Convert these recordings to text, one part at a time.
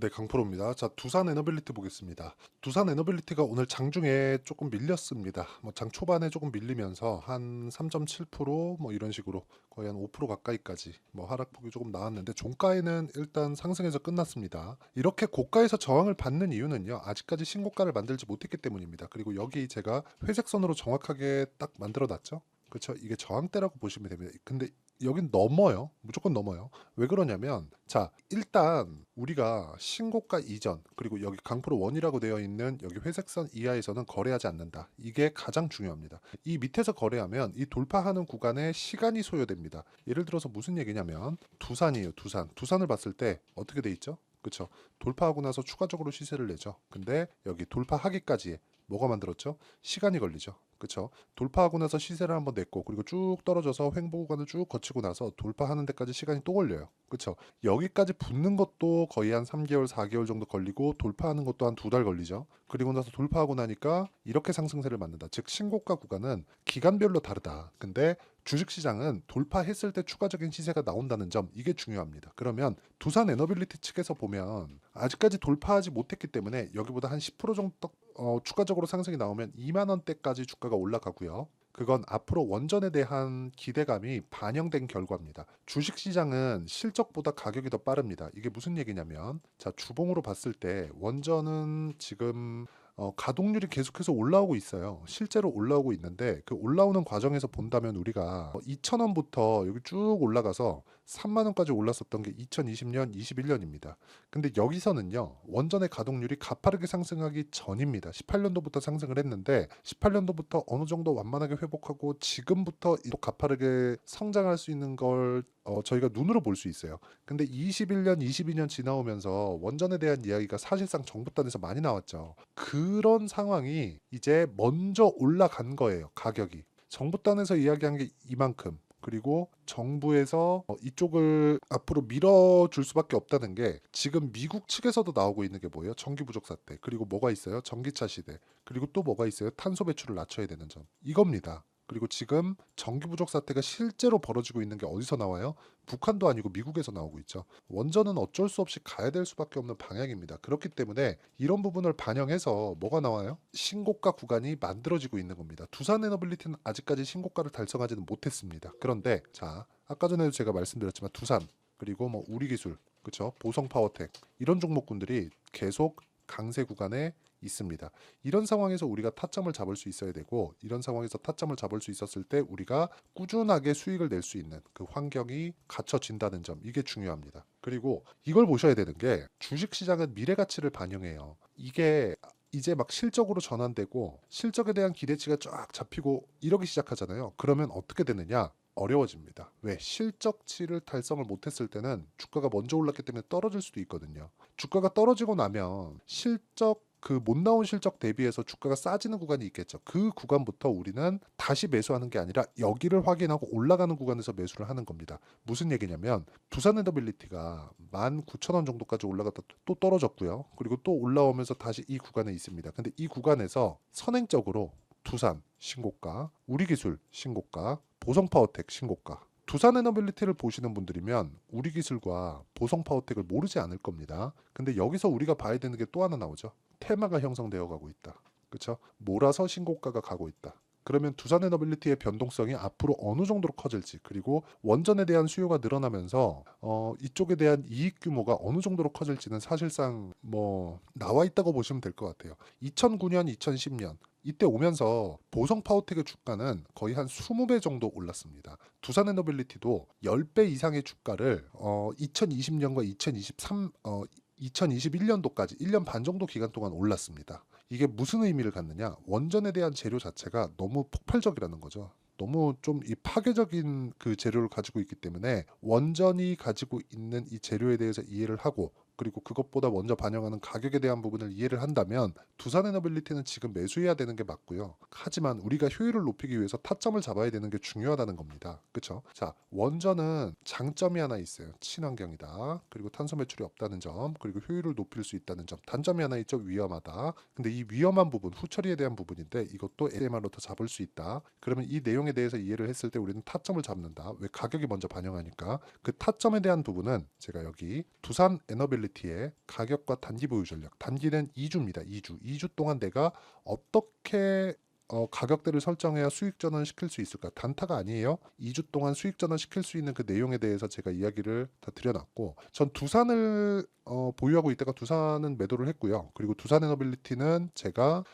네, 강프로입니다. 자, 두산 에너빌리티 보겠습니다. 두산 에너빌리티가 오늘 장중에 조금 밀렸습니다. 뭐 장 초반에 조금 밀리면서 한 3.7%뭐 이런 식으로 거의 한 5% 가까이까지 뭐 하락폭이 조금 나왔는데 종가에는 일단 상승해서 끝났습니다. 이렇게 고가에서 저항을 받는 이유는요. 아직까지 신고가를 만들지 못했기 때문입니다. 그리고 여기 제가 회색 선으로 정확하게 딱 만들어 놨죠. 그렇죠. 이게 저항대라고 보시면 됩니다. 근데 여긴 넘어요. 무조건 넘어요. 왜 그러냐면 자 일단 우리가 신고가 이전 그리고 여기 강프로 원이라고 되어 있는 여기 회색선 이하에서는 거래하지 않는다. 이게 가장 중요합니다. 이 밑에서 거래하면 이 돌파하는 구간에 시간이 소요됩니다. 예를 들어서 무슨 얘기냐면 두산이에요. 두산. 두산을 봤을 때 어떻게 돼 있죠? 그렇죠. 돌파하고 나서 추가적으로 시세를 내죠. 근데 여기 돌파하기까지 뭐가 만들었죠? 시간이 걸리죠. 그렇죠. 돌파하고 나서 시세를 한번 냈고 그리고 쭉 떨어져서 횡보 구간을 쭉 거치고 나서 돌파하는 데까지 시간이 또 걸려요. 그렇죠. 여기까지 붙는 것도 거의 한 3개월, 4개월 정도 걸리고 돌파하는 것도 한 두 달 걸리죠. 그리고 나서 돌파하고 나니까 이렇게 상승세를 만든다. 즉 신고가 구간은 기간별로 다르다. 근데 주식 시장은 돌파했을 때 추가적인 시세가 나온다는 점 이게 중요합니다. 그러면 두산 에너빌리티 측에서 보면 아직까지 돌파하지 못했기 때문에 여기보다 한 10% 정도 어, 추가적으로 상승이 나오면 2만 원대까지 주가가 올라가고요. 그건 앞으로 원전에 대한 기대감이 반영된 결과입니다. 주식 시장은 실적보다 가격이 더 빠릅니다. 이게 무슨 얘기냐면 자, 주봉으로 봤을 때 원전은 지금 어, 가동률이 계속해서 올라오고 있어요. 실제로 올라오고 있는데 그 올라오는 과정에서 본다면 우리가 2,000원부터 여기 쭉 올라가서 3만 원까지 올랐었던 게 2020년, 21년입니다. 근데 여기서는요. 원전의 가동률이 가파르게 상승하기 전입니다. 18년도부터 상승을 했는데 18년도부터 어느 정도 완만하게 회복하고 지금부터 이 가파르게 성장할 수 있는 걸 어, 저희가 눈으로 볼 수 있어요. 근데 21년, 22년 지나오면서 원전에 대한 이야기가 사실상 정부 단에서 많이 나왔죠. 그런 상황이 이제 먼저 올라간 거예요. 가격이. 정부 단에서 이야기한 게 이만큼. 그리고 정부에서 어, 이쪽을 앞으로 밀어줄 수밖에 없다는 게 지금 미국 측에서도 나오고 있는 게 뭐예요? 전기 부족 사태. 그리고 뭐가 있어요? 전기차 시대. 그리고 또 뭐가 있어요? 탄소 배출을 낮춰야 되는 점. 이겁니다. 그리고 지금 전기 부족 사태가 실제로 벌어지고 있는 게 어디서 나와요? 북한도 아니고 미국에서 나오고 있죠. 원전은 어쩔 수 없이 가야 될 수밖에 없는 방향입니다. 그렇기 때문에 이런 부분을 반영해서 뭐가 나와요? 신고가 구간이 만들어지고 있는 겁니다. 두산 에너빌리티는 아직까지 신고가를 달성하지는 못했습니다. 그런데 자 아까 전에도 제가 말씀드렸지만 두산 그리고 뭐 우리기술 그렇죠 보성 파워텍 이런 종목군들이 계속 강세 구간에 있습니다. 이런 상황에서 우리가 타점을 잡을 수 있어야 되고 이런 상황에서 타점을 잡을 수 있었을 때 우리가 꾸준하게 수익을 낼 수 있는 그 환경이 갖춰진다는 점 이게 중요합니다. 그리고 이걸 보셔야 되는 게 주식 시장은 미래 가치를 반영해요. 이게 이제 막 실적으로 전환되고 실적에 대한 기대치가 쫙 잡히고 이러기 시작하잖아요. 그러면 어떻게 되느냐? 어려워집니다. 왜? 실적치를 달성을 못했을 때는 주가가 먼저 올랐기 때문에 떨어질 수도 있거든요. 주가가 떨어지고 나면 실적 그 못 나온 실적 대비해서 주가가 싸지는 구간이 있겠죠. 그 구간부터 우리는 다시 매수하는 게 아니라 여기를 확인하고 올라가는 구간에서 매수를 하는 겁니다. 무슨 얘기냐면 두산 엔더빌리티가 19,000원 정도까지 올라갔다 또 떨어졌고요. 그리고 또 올라오면서 다시 이 구간에 있습니다. 근데 이 구간에서 선행적으로 두산 신고가, 우리기술 신고가, 보성파워텍 신고가 두산 에너빌리티를 보시는 분들이면 우리 기술과 보성 파워텍을 모르지 않을 겁니다. 근데 여기서 우리가 봐야 되는 게 또 하나 나오죠. 테마가 형성되어 가고 있다. 그렇죠? 몰아서 신고가가 가고 있다. 그러면 두산 에너빌리티의 변동성이 앞으로 어느 정도로 커질지 그리고 원전에 대한 수요가 늘어나면서 어, 이쪽에 대한 이익 규모가 어느 정도로 커질지는 사실상 뭐 나와 있다고 보시면 될 것 같아요. 2009년, 2010년 이때 오면서 보성 파워텍의 주가는 거의 한 20배 정도 올랐습니다. 두산 에너빌리티도 10배 이상의 주가를 어, 2020년과 2023 어, 2021년도까지 1년 반 정도 기간 동안 올랐습니다. 이게 무슨 의미를 갖느냐? 원전에 대한 재료 자체가 너무 폭발적이라는 거죠. 너무 좀 이 파괴적인 그 재료를 가지고 있기 때문에 원전이 가지고 있는 이 재료에 대해서 이해를 하고 그리고 그것보다 먼저 반영하는 가격에 대한 부분을 이해를 한다면 두산 에너빌리티는 지금 매수해야 되는 게 맞고요. 하지만 우리가 효율을 높이기 위해서 타점을 잡아야 되는 게 중요하다는 겁니다. 그렇죠? 자, 원전은 장점이 하나 있어요. 친환경이다. 그리고 탄소 배출이 없다는 점, 그리고 효율을 높일 수 있다는 점. 단점이 하나 있죠. 위험하다. 근데 이 위험한 부분, 후처리에 대한 부분인데 이것도 AMR로도 잡을 수 있다. 그러면 이 내용에 대해서 이해를 했을 때 우리는 타점을 잡는다. 왜 가격이 먼저 반영하니까 그 타점에 대한 부분은 제가 여기 두산 에너빌리티 에너빌리티의 가격과 단기 보유 전략. 단기는 2주입니다. 2주. 2주 동안 내가 어떻게 어, 가격대를 설정해야 수익 전환 시킬 수 있을까? 단타가 아니에요. 2주 동안 수익 전환 시킬 수 있는 그 내용에 대해서 제가 이야기를 다 드려놨고, 전 두산을 어, 보유하고 있다가 두산은 매도를 했고요. 그리고 두산 에너빌리티는 제가 어,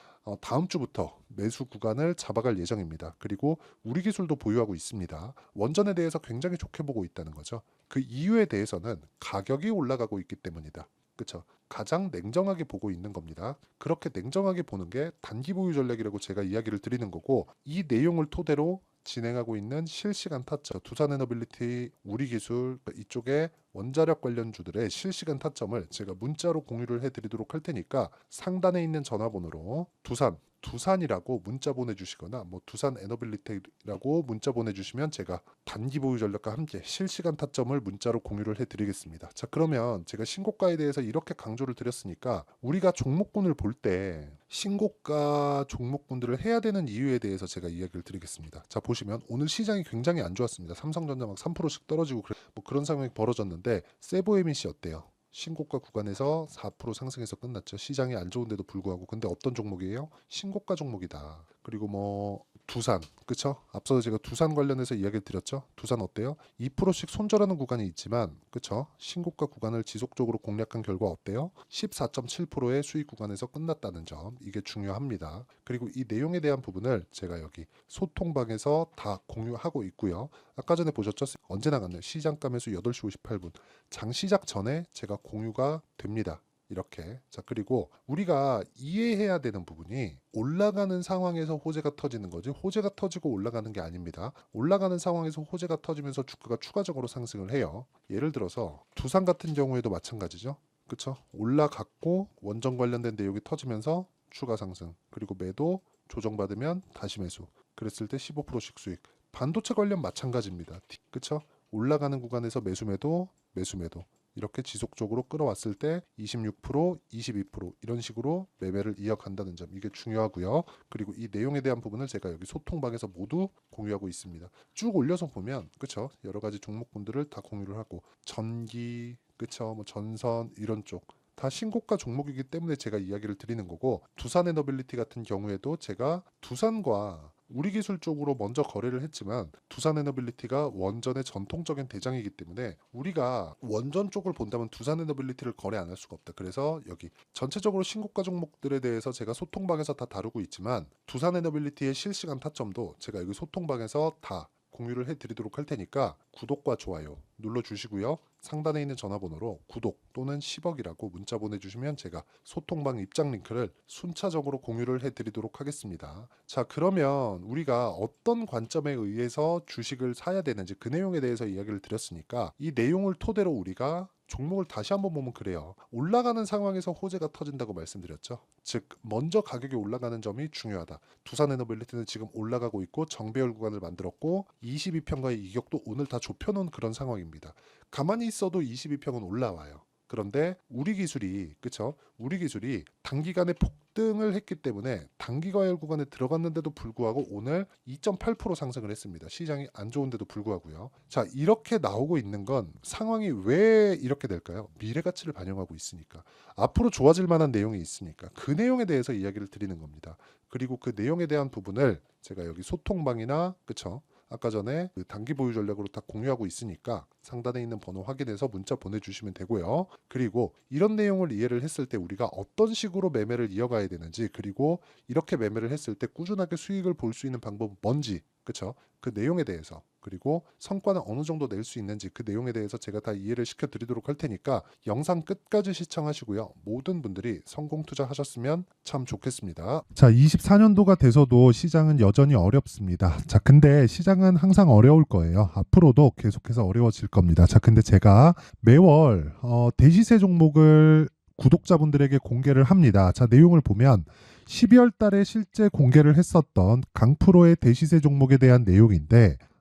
다음 주부터 매수 구간을 잡아갈 예정입니다. 그리고 우리 기술도 보유하고 있습니다. 원전에 대해서 굉장히 좋게 보고 있다는 거죠. 그 이유에 대해서는 가격이 올라가고 있기 때문이다. 그렇죠. 가장 냉정하게 보고 있는 겁니다. 그렇게 냉정하게 보는 게 단기 보유 전략이라고 제가 이야기를 드리는 거고 이 내용을 토대로 진행하고 있는 실시간 타점 두산에너빌리티 우리기술 이쪽에 원자력 관련주들의 실시간 타점을 제가 문자로 공유를 해드리도록 할 테니까 상단에 있는 전화번호로 두산 두산이라고 문자 보내주시거나 뭐 두산 에너빌리티라고 문자 보내주시면 제가 단기 보유 전략과 함께 실시간 타점을 문자로 공유를 해드리겠습니다. 자 그러면 제가 신고가에 대해서 이렇게 강조를 드렸으니까 우리가 종목군을 볼 때 신고가 종목군들을 해야 되는 이유에 대해서 제가 이야기를 드리겠습니다. 자 보시면 오늘 시장이 굉장히 안 좋았습니다. 삼성전자 막 3%씩 떨어지고 그래- 뭐 그런 상황이 벌어졌는데 세보에밋이 어때요? 신고가 구간에서 4% 상승해서 끝났죠. 시장이 안 좋은데도 불구하고. 근데 어떤 종목이에요? 신고가 종목이다. 그리고 뭐 두산, 그쵸? 앞서 제가 두산 관련해서 이야기를 드렸죠. 두산 어때요? 2%씩 손절하는 구간이 있지만, 그쵸? 신고가 구간을 지속적으로 공략한 결과 어때요? 14.7%의 수익 구간에서 끝났다는 점, 이게 중요합니다. 그리고 이 내용에 대한 부분을 제가 여기 소통방에서 다 공유하고 있고요. 아까 전에 보셨죠? 언제 나갔나요? 시장가 매수 8시 58분. 장 시작 전에 제가 공유가 됩니다. 이렇게. 자, 그리고 우리가 이해해야 되는 부분이 올라가는 상황에서 호재가 터지는 거지 호재가 터지고 올라가는 게 아닙니다. 올라가는 상황에서 호재가 터지면서 주가가 추가적으로 상승을 해요. 예를 들어서 두산 같은 경우에도 마찬가지죠. 그쵸? 올라갔고 원전 관련된 내용이 터지면서 추가 상승. 그리고 매도 조정받으면 다시 매수. 그랬을 때 15%씩 수익. 반도체 관련 마찬가지입니다. 그쵸? 올라가는 구간에서 매수 매도, 매수 매도. 이렇게 지속적으로 끌어왔을 때 26%, 22% 이런 식으로 매매를 이어간다는 점 이게 중요하고요. 그리고 이 내용에 대한 부분을 제가 여기 소통방에서 모두 공유하고 있습니다. 쭉 올려서 보면 그쵸 여러 가지 종목군들을 다 공유를 하고 전기 그쵸 뭐 전선 이런 쪽다 신고가 종목이기 때문에 제가 이야기를 드리는 거고 두산 에너빌리티 같은 경우에도 제가 두산과 우리 기술 쪽으로 먼저 거래를 했지만 두산 에너빌리티가 원전의 전통적인 대장이기 때문에 우리가 원전 쪽을 본다면 두산 에너빌리티를 거래 안 할 수가 없다. 그래서 여기 전체적으로 신고가 종목들에 대해서 제가 소통방에서 다 다루고 있지만 두산 에너빌리티의 실시간 타점도 제가 여기 소통방에서 다 공유를 해드리도록 할 테니까 구독과 좋아요 눌러주시고요. 상단에 있는 전화번호로 구독 또는 10억이라고 문자 보내주시면 제가 소통방 입장 링크를 순차적으로 공유를 해드리도록 하겠습니다. 자 그러면 우리가 어떤 관점에 의해서 주식을 사야 되는지 그 내용에 대해서 이야기를 드렸으니까 이 내용을 토대로 우리가 종목을 다시 한번 보면 그래요. 올라가는 상황에서 호재가 터진다고 말씀드렸죠. 즉 먼저 가격이 올라가는 점이 중요하다. 두산 에너빌리티는 지금 올라가고 있고 정배열 구간을 만들었고 22평가의 이격도 오늘 다 좁혀놓은 그런 상황입니다. 가만히 있어도 22평은 올라와요. 그런데 우리 기술이 그쵸? 우리 기술이 단기간에 폭등을 했기 때문에 단기 과열 구간에 들어갔는데도 불구하고 오늘 2.8% 상승을 했습니다. 시장이 안 좋은데도 불구하고요. 자 이렇게 나오고 있는 건 상황이 왜 이렇게 될까요? 미래 가치를 반영하고 있으니까 앞으로 좋아질 만한 내용이 있으니까 그 내용에 대해서 이야기를 드리는 겁니다. 그리고 그 내용에 대한 부분을 제가 여기 소통방이나 그쵸? 아까 전에 그 단기 보유 전략으로 다 공유하고 있으니까 상단에 있는 번호 확인해서 문자 보내주시면 되고요. 그리고 이런 내용을 이해를 했을 때 우리가 어떤 식으로 매매를 이어가야 되는지 그리고 이렇게 매매를 했을 때 꾸준하게 수익을 볼 수 있는 방법은 뭔지 그쵸? 그 내용에 대해서 그리고 성과는 어느 정도 낼 수 있는지 그 내용에 대해서 제가 다 이해를 시켜 드리도록 할 테니까 영상 끝까지 시청하시고요. 모든 분들이 성공 투자하셨으면 참 좋겠습니다. 자, 24년도가 돼서도 시장은 여전히 어렵습니다. 자, 근데 시장은 항상 어려울 거예요. 앞으로도 계속해서 어려워질 겁니다. 자, 근데 제가 매월 어, 대시세 종목을 구독자분들에게 공개를 합니다. 자, 내용을 보면 12월 달에 실제 공개를 했었던 강프로의 대시세 종목에 대한 내용인데